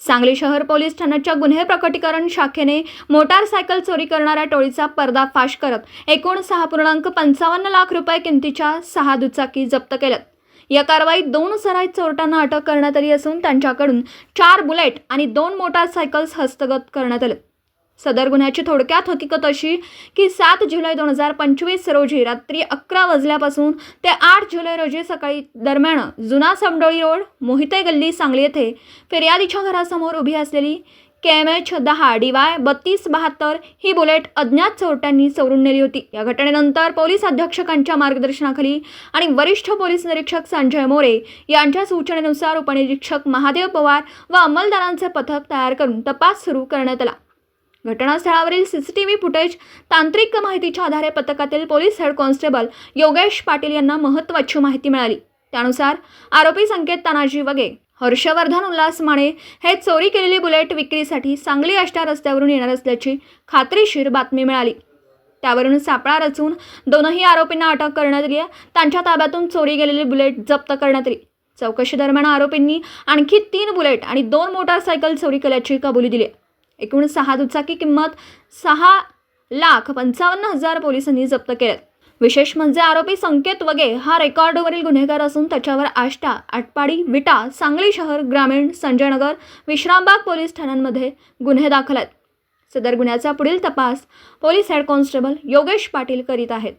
सांगली शहर पोलीस ठाण्याच्या गुन्हे प्रकटीकरण शाखेने मोटारसायकल चोरी करणाऱ्या टोळीचा पर्दाफाश करत एकूण सहा पूर्णांक पंचावन्न लाख रुपये किमतीच्या सहा दुचाकी जप्त केल्यात. या कारवाईत दोन सराईत चोरट्यांना अटक करण्यात आली असून त्यांच्याकडून चार बुलेट आणि दोन मोटारसायकल्स हस्तगत करण्यात आले सदर गुन्ह्याची थोडक्यात हकीकत अशी की सात जुलै दोन हजार पंचवीस रोजी रात्री अकरा वाजल्यापासून ते आठ जुलै रोजी सकाळी दरम्यान जुना समडोळी रोड मोहिते गल्ली सांगली येथे फिर्यादीच्या घरासमोर उभी असलेली के एम एच दहा डी वाय बत्तीस बहात्तर ही बुलेट अज्ञात चोरट्यांनी चोरून नेली होती. या घटनेनंतर पोलीस अधीक्षकांच्या मार्गदर्शनाखाली आणि वरिष्ठ पोलीस निरीक्षक संजय मोरे यांच्या सूचनेनुसार उपनिरीक्षक महादेव पवार व अंमलदारांचे पथक तयार करून तपास सुरू करण्यात आला. घटनास्थळावरील सीसीटीव्ही फुटेज तांत्रिक माहितीच्या आधारे पथकातील police head constable Yogesh Patil यांना महत्त्वाची माहिती मिळाली. त्यानुसार आरोपी संकेत तानाजी वगे हर्षवर्धन उल्हास माने हे चोरी केलेली बुलेट विक्रीसाठी सांगली आष्टा रस्त्यावरून येणार असल्याची खात्रीशीर बातमी मिळाली. त्यावरून सापळा रचून दोनही आरोपींना अटक करण्यात आली. त्यांच्या ताब्यातून चोरी गेलेली बुलेट जप्त करण्यात आली. चौकशी दरम्यान आरोपींनी आणखी तीन बुलेट आणि दोन मोटारसायकल चोरी केल्याची कबुली दिली. एकूण सहा दुचाकी किंमत सहा लाख पंचावन्न हजार पोलिसांनी जप्त केल्यात विशेष म्हणजे आरोपी संकेत वगे हा रेकॉर्डवरील गुन्हेगार असून त्याच्यावर आष्टा आटपाडी विटा सांगली शहर ग्रामीण संजयनगर विश्रामबाग पोलीस ठाण्यांमध्ये गुन्हे दाखल आहेत. सदर गुन्ह्याचा पुढील तपास police head constable Yogesh Patil करीत आहेत.